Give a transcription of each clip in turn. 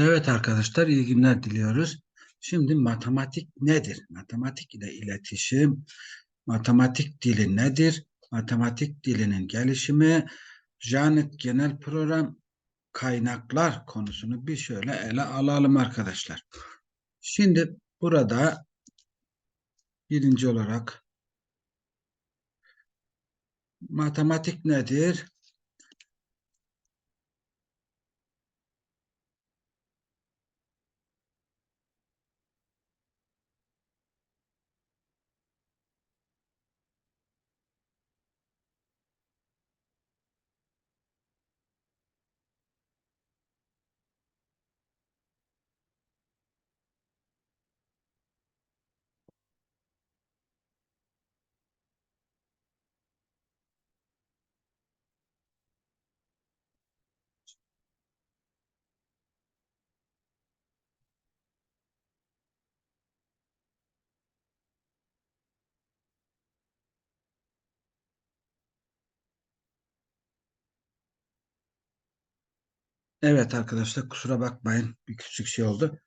Evet arkadaşlar iyi günler diliyoruz. Şimdi matematik nedir? Matematik ile iletişim, matematik dili nedir? Matematik dilinin gelişimi, Janet genel program kaynaklar konusunu bir şöyle ele alalım arkadaşlar. Şimdi burada birinci olarak matematik nedir? Evet arkadaşlar kusura bakmayın bir küçük şey oldu.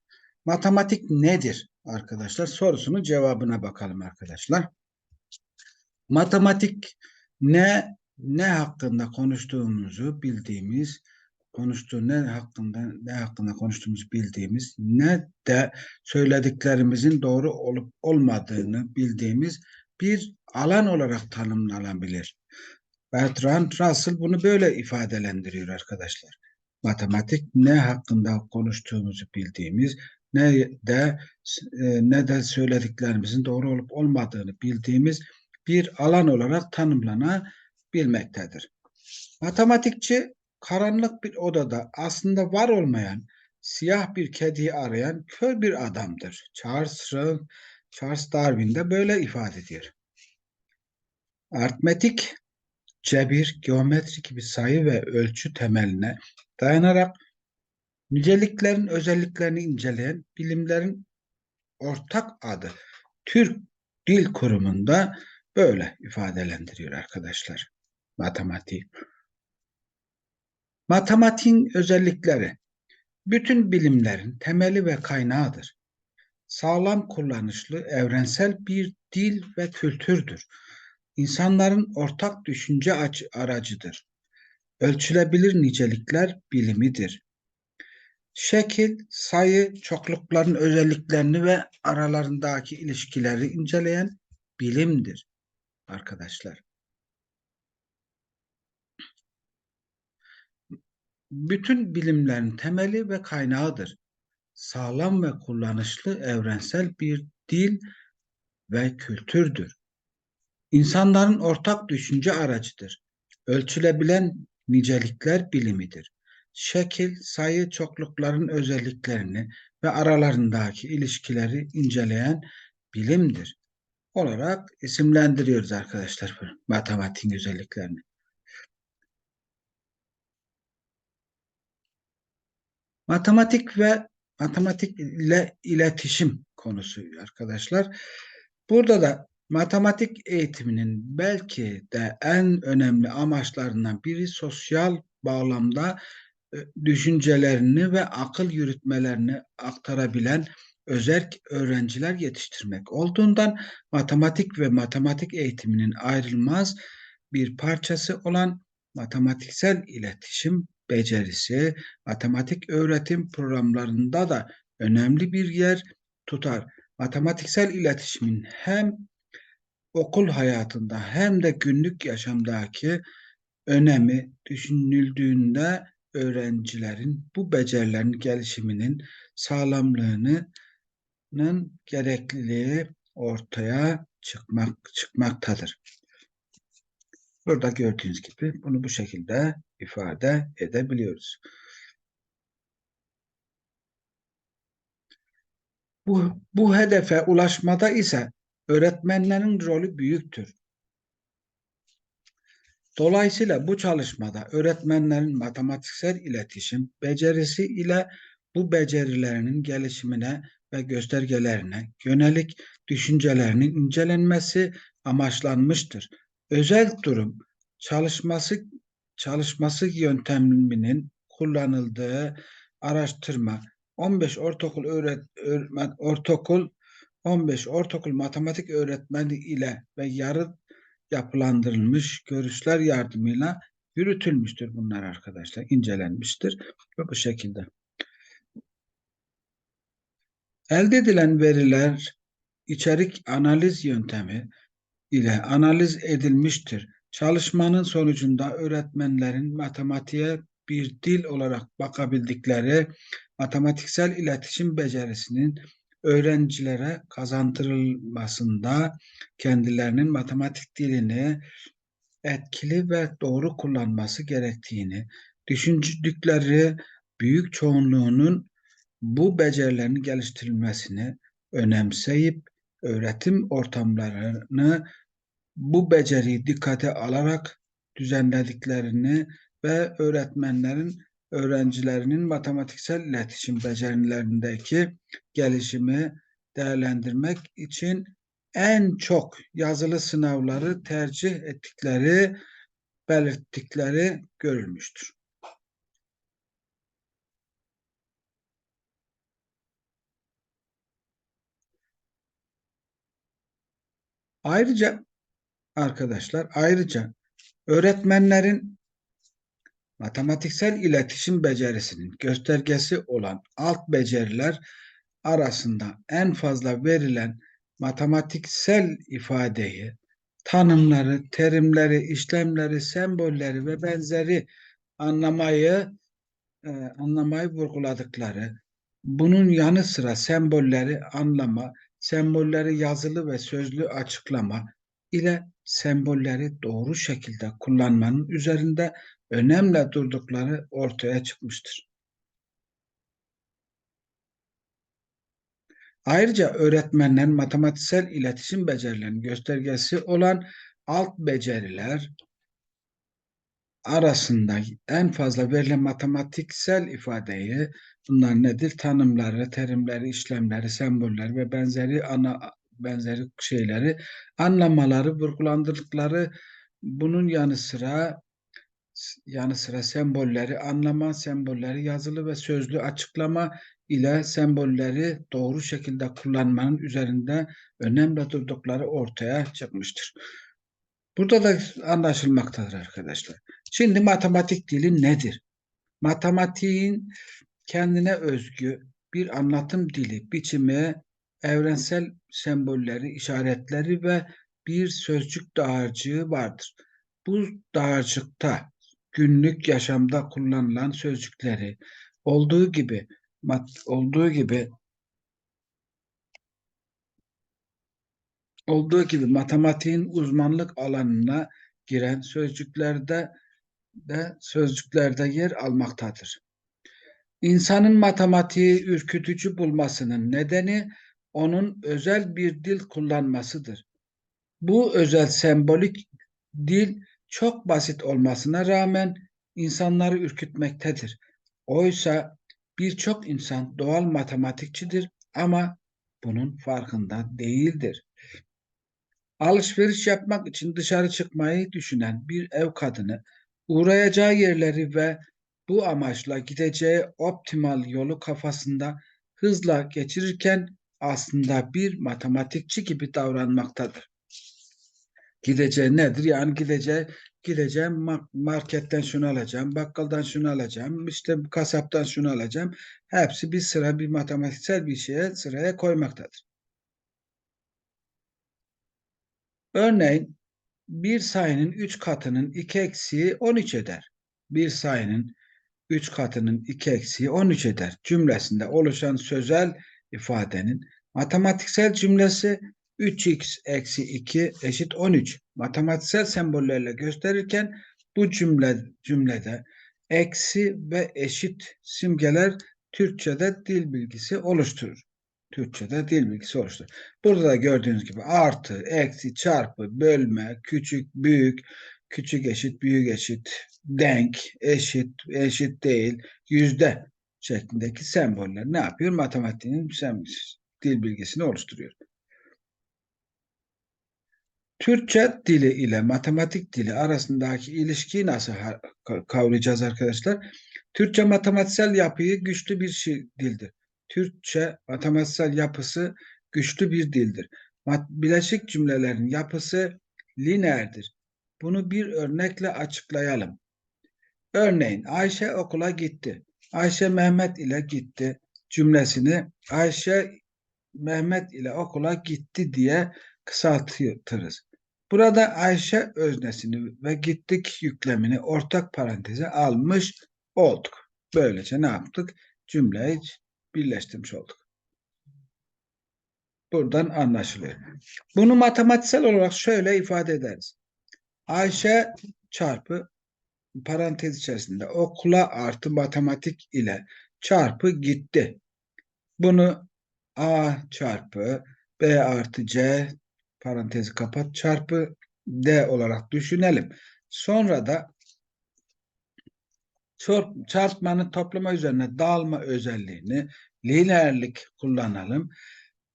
Matematik nedir arkadaşlar? Sorusunun cevabına bakalım arkadaşlar. Matematik ne ne hakkında konuştuğumuzu bildiğimiz, konuştuğu ne hakkında ne hakkında konuştuğumuzu bildiğimiz, ne de söylediklerimizin doğru olup olmadığını bildiğimiz bir alan olarak tanımlanabilir. Bertrand Russell bunu böyle ifadelendiriyor arkadaşlar matematik ne hakkında konuştuğumuzu bildiğimiz ne de e, ne de söylediklerimizin doğru olup olmadığını bildiğimiz bir alan olarak tanımlanabilmektedir. Matematikçi karanlık bir odada aslında var olmayan siyah bir kediyi arayan kör bir adamdır. Charles, Charles Darwin de böyle ifade ediyor. Artmetik, cebir, geometri gibi sayı ve ölçü temeline dayanarak niceliklerin özelliklerini inceleyen bilimlerin ortak adı Türk Dil Kurumu'nda böyle ifadelendiriyor arkadaşlar. Matematik. Matematiğin özellikleri bütün bilimlerin temeli ve kaynağıdır. Sağlam kullanışlı, evrensel bir dil ve kültürdür. İnsanların ortak düşünce aracıdır ölçülebilir nicelikler bilimidir. Şekil, sayı, çoklukların özelliklerini ve aralarındaki ilişkileri inceleyen bilimdir arkadaşlar. Bütün bilimlerin temeli ve kaynağıdır. Sağlam ve kullanışlı evrensel bir dil ve kültürdür. İnsanların ortak düşünce aracıdır. Ölçülebilen nicelikler bilimidir. Şekil, sayı çoklukların özelliklerini ve aralarındaki ilişkileri inceleyen bilimdir. Olarak isimlendiriyoruz arkadaşlar matematiğin özelliklerini. Matematik ve matematik ile iletişim konusu arkadaşlar. Burada da Matematik eğitiminin belki de en önemli amaçlarından biri sosyal bağlamda e, düşüncelerini ve akıl yürütmelerini aktarabilen özerk öğrenciler yetiştirmek olduğundan matematik ve matematik eğitiminin ayrılmaz bir parçası olan matematiksel iletişim becerisi matematik öğretim programlarında da önemli bir yer tutar. Matematiksel iletişimin hem okul hayatında hem de günlük yaşamdaki önemi düşünüldüğünde öğrencilerin bu becerilerin gelişiminin sağlamlığının gerekliliği ortaya çıkmak çıkmaktadır. Burada gördüğünüz gibi bunu bu şekilde ifade edebiliyoruz. Bu, bu hedefe ulaşmada ise öğretmenlerin rolü büyüktür. Dolayısıyla bu çalışmada öğretmenlerin matematiksel iletişim becerisi ile bu becerilerinin gelişimine ve göstergelerine yönelik düşüncelerinin incelenmesi amaçlanmıştır. Özel durum çalışması çalışması yönteminin kullanıldığı araştırma 15 ortaokul öğret öğretmen ortaokul 15 ortaokul matematik öğretmeni ile ve yarı yapılandırılmış görüşler yardımıyla yürütülmüştür bunlar arkadaşlar. incelenmiştir ve bu şekilde. Elde edilen veriler içerik analiz yöntemi ile analiz edilmiştir. Çalışmanın sonucunda öğretmenlerin matematiğe bir dil olarak bakabildikleri matematiksel iletişim becerisinin öğrencilere kazandırılmasında kendilerinin matematik dilini etkili ve doğru kullanması gerektiğini, düşündükleri büyük çoğunluğunun bu becerilerin geliştirilmesini önemseyip öğretim ortamlarını bu beceriyi dikkate alarak düzenlediklerini ve öğretmenlerin öğrencilerinin matematiksel iletişim becerilerindeki gelişimi değerlendirmek için en çok yazılı sınavları tercih ettikleri belirttikleri görülmüştür. Ayrıca arkadaşlar ayrıca öğretmenlerin matematiksel iletişim becerisinin göstergesi olan alt beceriler arasında en fazla verilen matematiksel ifadeyi, tanımları, terimleri, işlemleri, sembolleri ve benzeri anlamayı e, anlamayı vurguladıkları, bunun yanı sıra sembolleri anlama, sembolleri yazılı ve sözlü açıklama ile sembolleri doğru şekilde kullanmanın üzerinde önemli durdukları ortaya çıkmıştır. Ayrıca öğretmenlerin matematiksel iletişim becerilerinin göstergesi olan alt beceriler arasında en fazla verilen matematiksel ifadeyi bunlar nedir? Tanımları, terimleri, işlemleri, sembolleri ve benzeri ana benzeri şeyleri anlamaları, vurgulandırdıkları bunun yanı sıra yanı sıra sembolleri anlama, sembolleri yazılı ve sözlü açıklama ile sembolleri doğru şekilde kullanmanın üzerinde önemli durdukları ortaya çıkmıştır. Burada da anlaşılmaktadır arkadaşlar. Şimdi matematik dili nedir? Matematiğin kendine özgü bir anlatım dili, biçimi, evrensel sembolleri, işaretleri ve bir sözcük dağarcığı vardır. Bu dağarcıkta günlük yaşamda kullanılan sözcükleri olduğu gibi olduğu gibi olduğu gibi matematiğin uzmanlık alanına giren sözcüklerde de sözcüklerde yer almaktadır. İnsanın matematiği ürkütücü bulmasının nedeni onun özel bir dil kullanmasıdır. Bu özel sembolik dil çok basit olmasına rağmen insanları ürkütmektedir. Oysa birçok insan doğal matematikçidir ama bunun farkında değildir. Alışveriş yapmak için dışarı çıkmayı düşünen bir ev kadını uğrayacağı yerleri ve bu amaçla gideceği optimal yolu kafasında hızla geçirirken aslında bir matematikçi gibi davranmaktadır. Gideceği nedir? Yani gideceği gideceğim marketten şunu alacağım, bakkaldan şunu alacağım, işte kasaptan şunu alacağım. Hepsi bir sıra bir matematiksel bir şeye sıraya koymaktadır. Örneğin bir sayının 3 katının 2 eksiği 13 eder. Bir sayının 3 katının 2 eksiği 13 eder. Cümlesinde oluşan sözel ifadenin matematiksel cümlesi 3x eksi 2 eşit 13 matematiksel sembollerle gösterirken bu cümle cümlede eksi ve eşit simgeler Türkçe'de dil bilgisi oluşturur. Türkçe'de dil bilgisi oluşturur. Burada da gördüğünüz gibi artı, eksi, çarpı, bölme, küçük, büyük, küçük eşit, büyük eşit, denk, eşit, eşit değil, yüzde şeklindeki semboller ne yapıyor? Matematiğin dil bilgisini oluşturuyor. Türkçe dili ile matematik dili arasındaki ilişkiyi nasıl kavrayacağız arkadaşlar? Türkçe matematiksel yapıyı güçlü bir şey, dildir. Türkçe matematiksel yapısı güçlü bir dildir. Bileşik cümlelerin yapısı lineerdir. Bunu bir örnekle açıklayalım. Örneğin Ayşe okula gitti. Ayşe Mehmet ile gitti cümlesini Ayşe Mehmet ile okula gitti diye kısaltırız. Burada Ayşe öznesini ve gittik yüklemini ortak paranteze almış olduk. Böylece ne yaptık? Cümleyi birleştirmiş olduk. Buradan anlaşılıyor. Bunu matematiksel olarak şöyle ifade ederiz. Ayşe çarpı parantez içerisinde okula artı matematik ile çarpı gitti. Bunu A çarpı B artı C parantezi kapat çarpı D olarak düşünelim. Sonra da çarp- çarpmanın toplama üzerine dağılma özelliğini lineerlik kullanalım.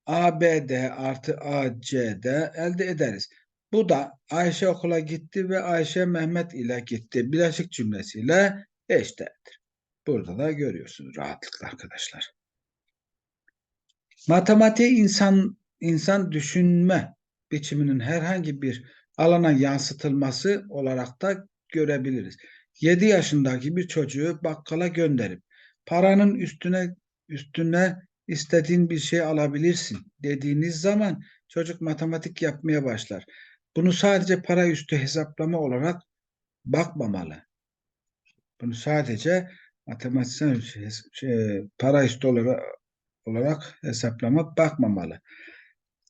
ABD artı ACD elde ederiz. Bu da Ayşe okula gitti ve Ayşe Mehmet ile gitti. Bileşik cümlesiyle eşdeğerdir. Burada da görüyorsunuz rahatlıkla arkadaşlar. Matematiği insan insan düşünme biçiminin herhangi bir alana yansıtılması olarak da görebiliriz. 7 yaşındaki bir çocuğu bakkala gönderip paranın üstüne üstüne istediğin bir şey alabilirsin dediğiniz zaman çocuk matematik yapmaya başlar. Bunu sadece para üstü hesaplama olarak bakmamalı. Bunu sadece matematiksel şey, para üstü olarak, olarak hesaplama bakmamalı.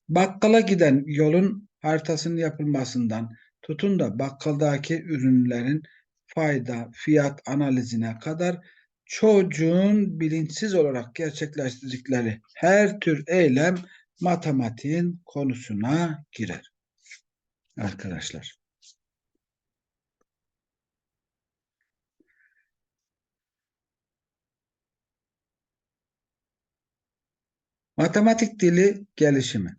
Bakkala giden yolun haritasının yapılmasından tutun da bakkaldaki ürünlerin fayda, fiyat analizine kadar çocuğun bilinçsiz olarak gerçekleştirdikleri her tür eylem matematiğin konusuna girer. Arkadaşlar. Matematik dili gelişimi.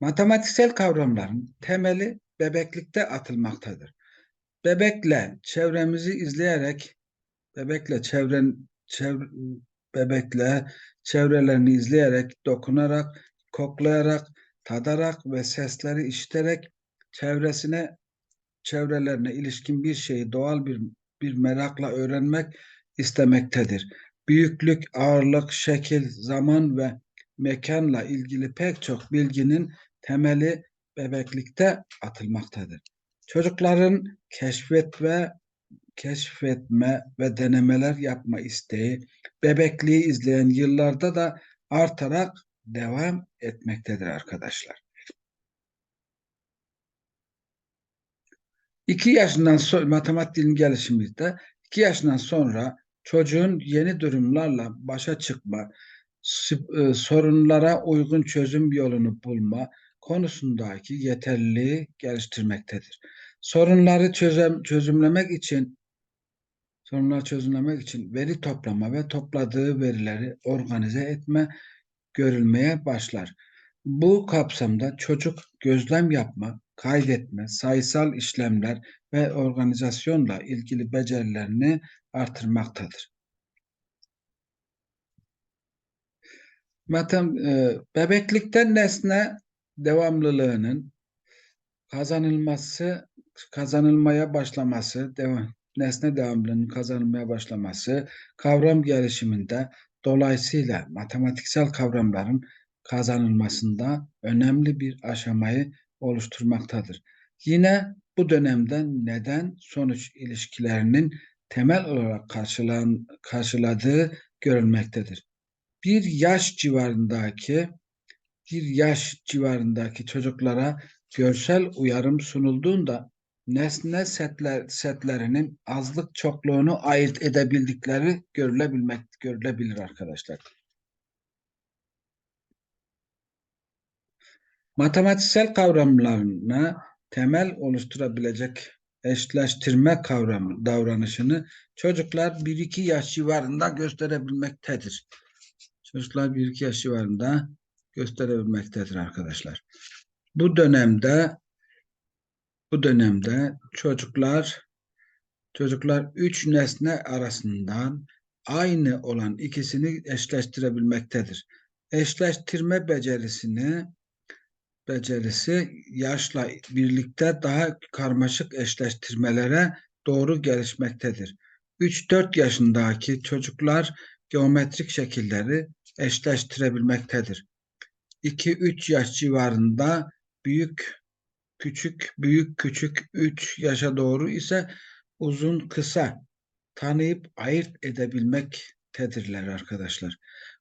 Matematiksel kavramların temeli bebeklikte atılmaktadır. Bebekle çevremizi izleyerek bebekle çevren çevre, bebekle çevrelerini izleyerek, dokunarak, koklayarak, tadarak ve sesleri işiterek çevresine çevrelerine ilişkin bir şeyi doğal bir bir merakla öğrenmek istemektedir. Büyüklük, ağırlık, şekil, zaman ve mekanla ilgili pek çok bilginin temeli bebeklikte atılmaktadır. Çocukların keşfet ve keşfetme ve denemeler yapma isteği bebekliği izleyen yıllarda da artarak devam etmektedir arkadaşlar. İki yaşından sonra matematiğin gelişiminde iki yaşından sonra çocuğun yeni durumlarla başa çıkma, e, sorunlara uygun çözüm yolunu bulma konusundaki yeterliliği geliştirmektedir. Sorunları çözüm, çözümlemek için sorunları çözümlemek için veri toplama ve topladığı verileri organize etme görülmeye başlar. Bu kapsamda çocuk gözlem yapma, kaydetme, sayısal işlemler ve organizasyonla ilgili becerilerini artırmaktadır. Matem, e, bebeklikte nesne devamlılığının kazanılması, kazanılmaya başlaması, devam, nesne devamlılığının kazanılmaya başlaması, kavram gelişiminde dolayısıyla matematiksel kavramların kazanılmasında önemli bir aşamayı oluşturmaktadır. Yine bu dönemde neden sonuç ilişkilerinin temel olarak karşılan, karşıladığı görülmektedir. Bir yaş civarındaki bir yaş civarındaki çocuklara görsel uyarım sunulduğunda nesne setler, setlerinin azlık çokluğunu ayırt edebildikleri görülebilmek görülebilir arkadaşlar. Matematiksel kavramlarına temel oluşturabilecek eşleştirme kavramı davranışını çocuklar 1-2 yaş civarında gösterebilmektedir. Çocuklar 1-2 yaş civarında gösterebilmektedir arkadaşlar. Bu dönemde bu dönemde çocuklar çocuklar üç nesne arasından aynı olan ikisini eşleştirebilmektedir. Eşleştirme becerisini becerisi yaşla birlikte daha karmaşık eşleştirmelere doğru gelişmektedir. 3-4 yaşındaki çocuklar geometrik şekilleri eşleştirebilmektedir. 2-3 yaş civarında büyük küçük büyük küçük 3 yaşa doğru ise uzun kısa tanıyıp ayırt edebilmektedirler arkadaşlar.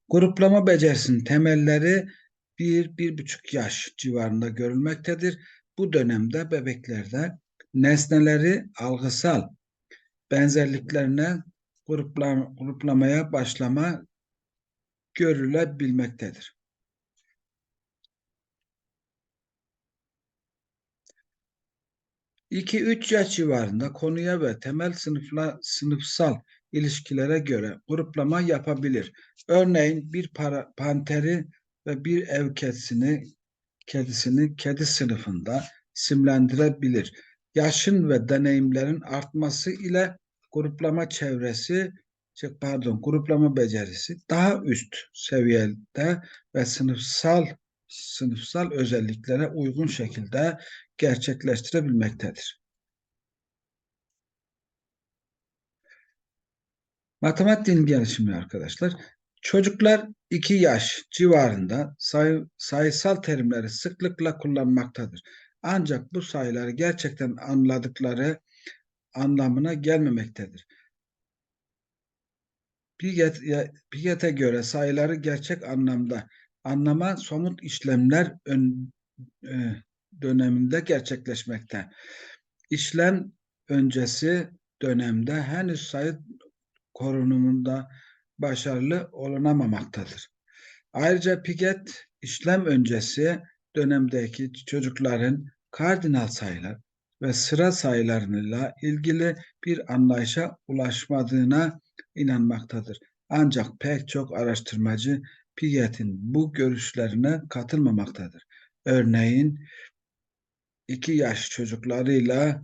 Gruplama becerisinin temelleri 1-1,5 yaş civarında görülmektedir. Bu dönemde bebeklerde nesneleri algısal benzerliklerine gruplam gruplamaya başlama görülebilmektedir. İki üç yaş civarında konuya ve temel sınıfla, sınıfsal ilişkilere göre gruplama yapabilir. Örneğin bir para, panteri ve bir ev kedisini kedisini kedi sınıfında isimlendirebilir. Yaşın ve deneyimlerin artması ile gruplama çevresi şey, pardon gruplama becerisi daha üst seviyede ve sınıfsal sınıfsal özelliklere uygun şekilde gerçekleştirebilmektedir. Matematik din gelişimi arkadaşlar. Çocuklar 2 yaş civarında sayı, sayısal terimleri sıklıkla kullanmaktadır. Ancak bu sayıları gerçekten anladıkları anlamına gelmemektedir. Piaget'e göre sayıları gerçek anlamda anlama somut işlemler ön, e, döneminde gerçekleşmekte. İşlem öncesi dönemde henüz sayı korunumunda başarılı olunamamaktadır. Ayrıca Piaget işlem öncesi dönemdeki çocukların kardinal sayılar ve sıra sayılarıyla ilgili bir anlayışa ulaşmadığına inanmaktadır. Ancak pek çok araştırmacı Piaget'in bu görüşlerine katılmamaktadır. Örneğin 2 yaş çocuklarıyla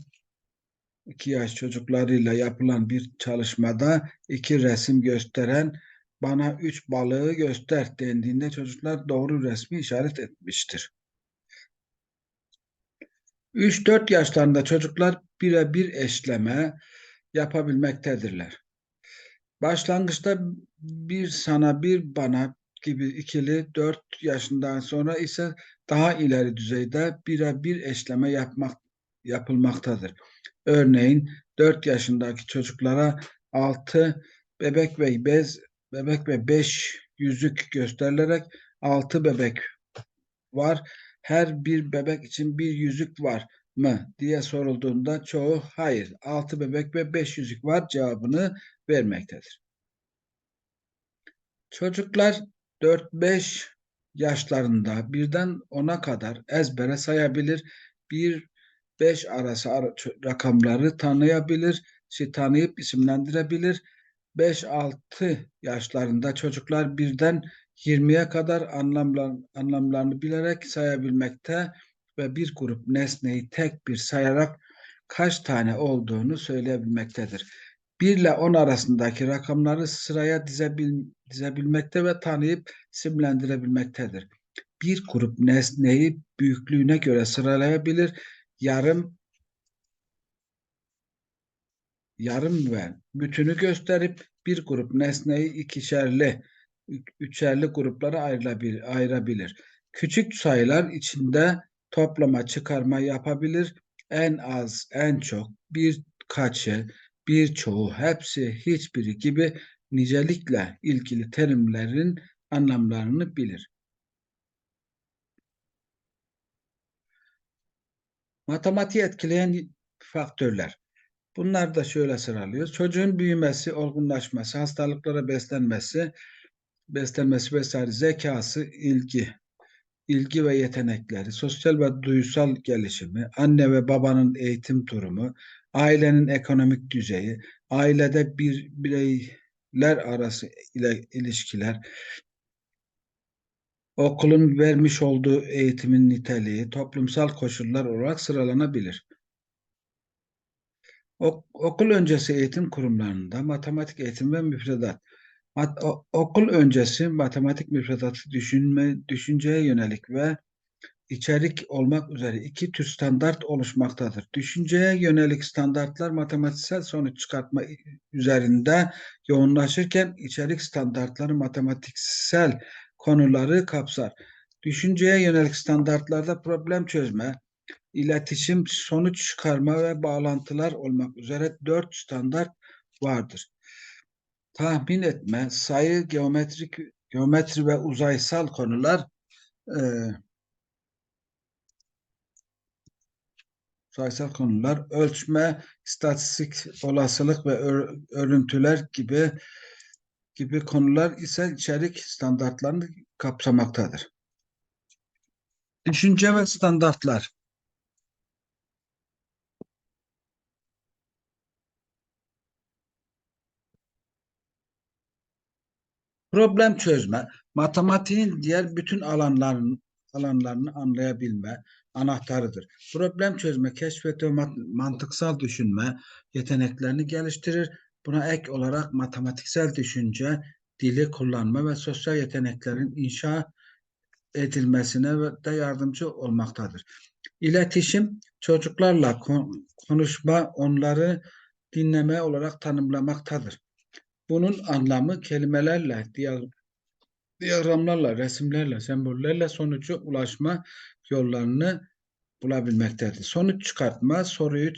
2 yaş çocuklarıyla yapılan bir çalışmada iki resim gösteren bana üç balığı göster dendiğinde çocuklar doğru resmi işaret etmiştir. 3-4 yaşlarında çocuklar birebir eşleme yapabilmektedirler. Başlangıçta bir sana bir bana gibi ikili 4 yaşından sonra ise daha ileri düzeyde birebir eşleme yapmak yapılmaktadır. Örneğin 4 yaşındaki çocuklara 6 bebek ve bez bebek ve 5 yüzük gösterilerek 6 bebek var. Her bir bebek için bir yüzük var mı diye sorulduğunda çoğu hayır 6 bebek ve 5 yüzük var cevabını vermektedir. Çocuklar 4-5 yaşlarında birden 10'a kadar ezbere sayabilir. Bir 5 arası rakamları tanıyabilir, şey, tanıyıp isimlendirebilir. 5-6 yaşlarında çocuklar birden 20'ye kadar anlamlar, anlamlarını bilerek sayabilmekte ve bir grup nesneyi tek bir sayarak kaç tane olduğunu söyleyebilmektedir. 1 ile 10 arasındaki rakamları sıraya dizebil, dizebilmekte ve tanıyıp isimlendirebilmektedir. Bir grup nesneyi büyüklüğüne göre sıralayabilir yarım yarım ve bütünü gösterip bir grup nesneyi ikişerli, üçerli gruplara ayırabilir. Küçük sayılar içinde toplama, çıkarma yapabilir. En az, en çok, birkaçı, birçoğu, hepsi, hiçbiri gibi nicelikle ilgili terimlerin anlamlarını bilir. Matematiği etkileyen faktörler. Bunlar da şöyle sıralıyoruz. Çocuğun büyümesi, olgunlaşması, hastalıklara beslenmesi, beslenmesi vesaire, zekası, ilgi, ilgi ve yetenekleri, sosyal ve duysal gelişimi, anne ve babanın eğitim durumu, ailenin ekonomik düzeyi, ailede bir bireyler arası ile ilişkiler, okulun vermiş olduğu eğitimin niteliği toplumsal koşullar olarak sıralanabilir. Ok- okul öncesi eğitim kurumlarında matematik eğitim ve müfredat. Mat- okul öncesi matematik müfredatı düşünme, düşünceye yönelik ve içerik olmak üzere iki tür standart oluşmaktadır. Düşünceye yönelik standartlar matematiksel sonuç çıkartma üzerinde yoğunlaşırken içerik standartları matematiksel konuları kapsar. Düşünceye yönelik standartlarda problem çözme, iletişim, sonuç çıkarma ve bağlantılar olmak üzere dört standart vardır. Tahmin etme, sayı, geometrik, geometri ve uzaysal konular e, sayısal konular, ölçme, istatistik, olasılık ve ör- örüntüler gibi gibi konular ise içerik standartlarını kapsamaktadır. Düşünce ve standartlar. Problem çözme, matematiğin diğer bütün alanların alanlarını anlayabilme anahtarıdır. Problem çözme, keşfet ve mantıksal düşünme yeteneklerini geliştirir. Buna ek olarak matematiksel düşünce, dili kullanma ve sosyal yeteneklerin inşa edilmesine de yardımcı olmaktadır. İletişim, çocuklarla kon- konuşma, onları dinleme olarak tanımlamaktadır. Bunun anlamı kelimelerle, diya- diyagramlarla, resimlerle, sembollerle sonuca ulaşma yollarını bulabilmektedir. Sonuç çıkartma, soruyu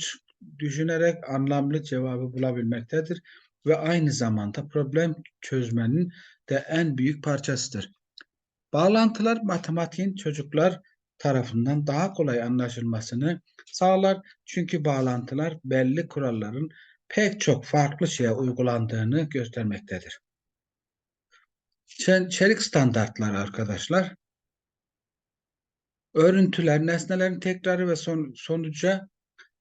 düşünerek anlamlı cevabı bulabilmektedir ve aynı zamanda problem çözmenin de en büyük parçasıdır. Bağlantılar matematiğin çocuklar tarafından daha kolay anlaşılmasını sağlar. Çünkü bağlantılar belli kuralların pek çok farklı şeye uygulandığını göstermektedir. Çe- Çelik standartlar arkadaşlar. Örüntüler, nesnelerin tekrarı ve son, sonuca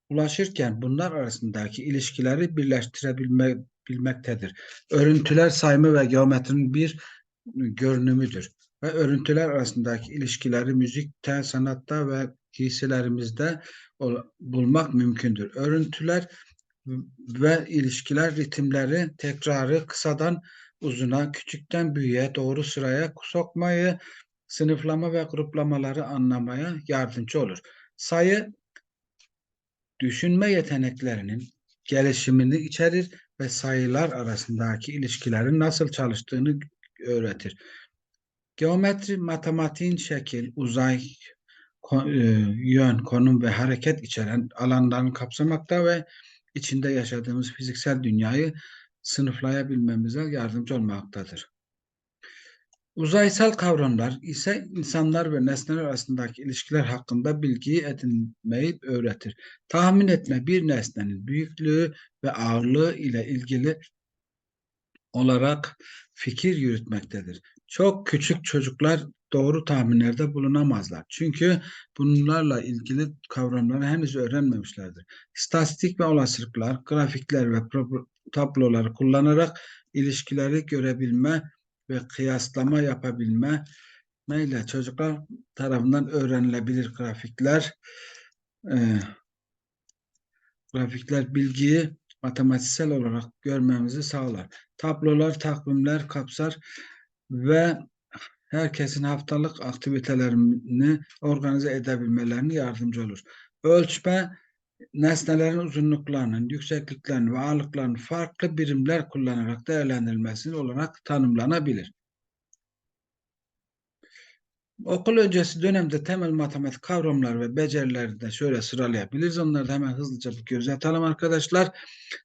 ulaşırken bunlar arasındaki ilişkileri birleştirebilmektedir. Örüntüler sayma ve geometrinin bir görünümüdür ve örüntüler arasındaki ilişkileri müzikte, sanatta ve giysilerimizde bulmak mümkündür. Örüntüler ve ilişkiler ritimleri, tekrarı kısadan uzuna, küçükten büyüğe doğru sıraya sokmayı, sınıflama ve gruplamaları anlamaya yardımcı olur. Sayı düşünme yeteneklerinin gelişimini içerir ve sayılar arasındaki ilişkilerin nasıl çalıştığını öğretir. Geometri, matematiğin şekil, uzay, e, yön, konum ve hareket içeren alanlarını kapsamakta ve içinde yaşadığımız fiziksel dünyayı sınıflayabilmemize yardımcı olmaktadır. Uzaysal kavramlar ise insanlar ve nesneler arasındaki ilişkiler hakkında bilgiyi edinmeyi öğretir. Tahmin etme bir nesnenin büyüklüğü ve ağırlığı ile ilgili olarak fikir yürütmektedir. Çok küçük çocuklar doğru tahminlerde bulunamazlar. Çünkü bunlarla ilgili kavramları henüz öğrenmemişlerdir. İstatistik ve olasılıklar, grafikler ve tabloları kullanarak ilişkileri görebilme ve kıyaslama yapabilme ile çocuklar tarafından öğrenilebilir grafikler e, grafikler bilgiyi matematiksel olarak görmemizi sağlar. Tablolar, takvimler kapsar ve herkesin haftalık aktivitelerini organize edebilmelerine yardımcı olur. Ölçme, nesnelerin uzunluklarının, yüksekliklerinin ve ağırlıklarının farklı birimler kullanarak değerlendirilmesi olarak tanımlanabilir. Okul öncesi dönemde temel matematik kavramlar ve becerileri de şöyle sıralayabiliriz. Onları da hemen hızlıca bir göz atalım arkadaşlar.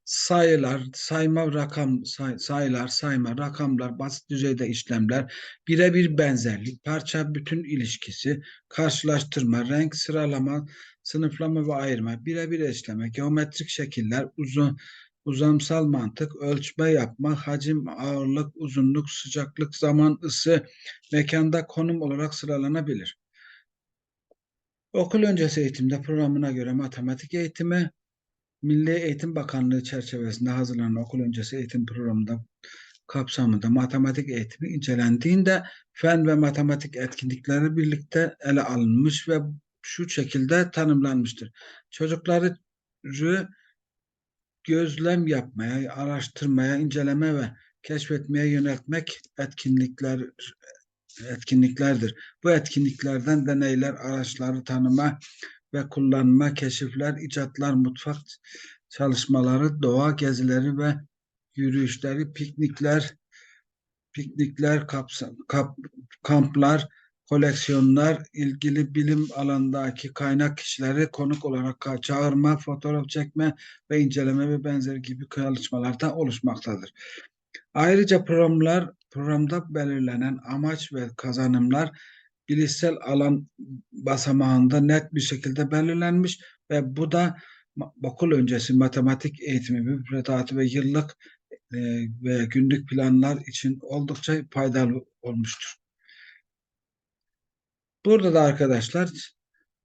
Sayılar, sayma rakam, say- sayılar, sayma, rakamlar, basit düzeyde işlemler, birebir benzerlik, parça bütün ilişkisi, karşılaştırma, renk, sıralama, sınıflama ve ayırma, birebir eşleme, geometrik şekiller, uzun uzamsal mantık, ölçme yapma, hacim, ağırlık, uzunluk, sıcaklık, zaman, ısı, mekanda konum olarak sıralanabilir. Okul öncesi eğitimde programına göre matematik eğitimi, Milli Eğitim Bakanlığı çerçevesinde hazırlanan okul öncesi eğitim programında kapsamında matematik eğitimi incelendiğinde fen ve matematik etkinlikleri birlikte ele alınmış ve şu şekilde tanımlanmıştır. Çocukları gözlem yapmaya, araştırmaya, inceleme ve keşfetmeye yöneltmek etkinlikler etkinliklerdir. Bu etkinliklerden deneyler, araçları tanıma ve kullanma, keşifler, icatlar, mutfak çalışmaları, doğa gezileri ve yürüyüşleri, piknikler, piknikler, kapsam, kap, kamplar, koleksiyonlar, ilgili bilim alanındaki kaynak kişileri konuk olarak çağırma, fotoğraf çekme ve inceleme ve benzeri gibi çalışmalarda oluşmaktadır. Ayrıca programlar programda belirlenen amaç ve kazanımlar bilişsel alan basamağında net bir şekilde belirlenmiş ve bu da okul öncesi matematik eğitimi, müfredatı ve yıllık e, ve günlük planlar için oldukça faydalı olmuştur. Burada da arkadaşlar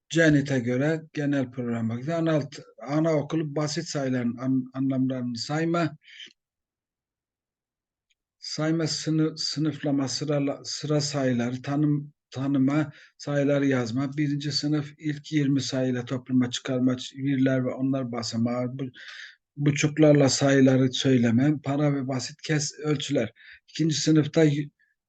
Janet'e göre genel programa gidiyor. Ana, anaokulu basit sayıların an, anlamlarını sayma, sayma sınıf, sınıflama, sıra, sıra sayıları, tanım, tanıma, sayıları yazma, birinci sınıf ilk 20 sayıyla topluma çıkarma, birler ve onlar basamağı, bu, buçuklarla sayıları söyleme, para ve basit kes ölçüler. İkinci sınıfta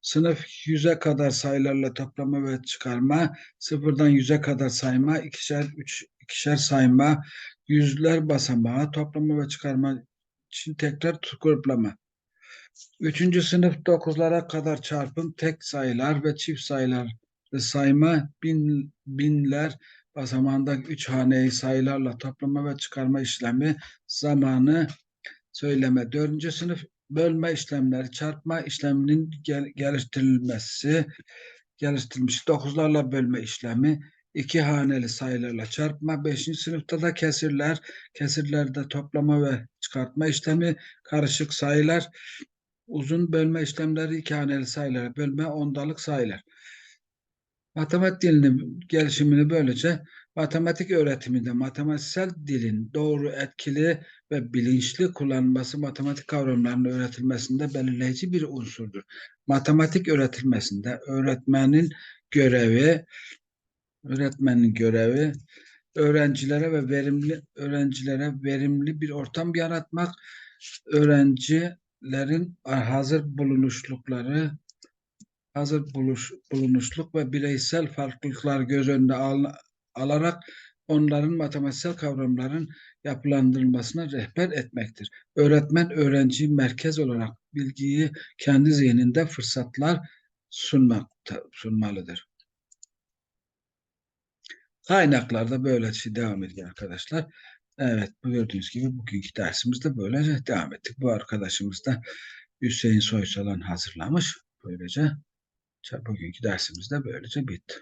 sınıf yüze kadar sayılarla toplama ve çıkarma, sıfırdan yüze kadar sayma, ikişer, üç, ikişer sayma, yüzler basamağı, toplama ve çıkarma için tekrar gruplama. Üçüncü sınıf dokuzlara kadar çarpım, tek sayılar ve çift sayılar sayma, bin, binler basamağında üç haneyi sayılarla toplama ve çıkarma işlemi zamanı söyleme. Dördüncü sınıf bölme işlemleri, çarpma işleminin gel geliştirilmesi, geliştirilmiş dokuzlarla bölme işlemi, iki haneli sayılarla çarpma, beşinci sınıfta da kesirler, kesirlerde toplama ve çıkartma işlemi, karışık sayılar, uzun bölme işlemleri, iki haneli sayılar, bölme ondalık sayılar. Matematik dilinin gelişimini böylece matematik öğretiminde matematiksel dilin doğru, etkili ve bilinçli kullanılması matematik kavramlarının öğretilmesinde belirleyici bir unsurdur. Matematik öğretilmesinde öğretmenin görevi öğretmenin görevi öğrencilere ve verimli öğrencilere verimli bir ortam yaratmak, öğrencilerin hazır bulunuşlukları hazır buluş, bulunuşluk ve bireysel farklılıklar göz önünde al, alarak onların matematiksel kavramların yapılandırılmasına rehber etmektir. Öğretmen öğrenciyi merkez olarak bilgiyi kendi zihninde fırsatlar sunmak, sunmalıdır. Kaynaklarda böyle şey devam ediyor arkadaşlar. Evet bu gördüğünüz gibi bugünkü dersimizde böylece devam ettik. Bu arkadaşımız da Hüseyin Soysal'ın hazırlamış. Böylece bugünkü dersimiz de böylece bitti.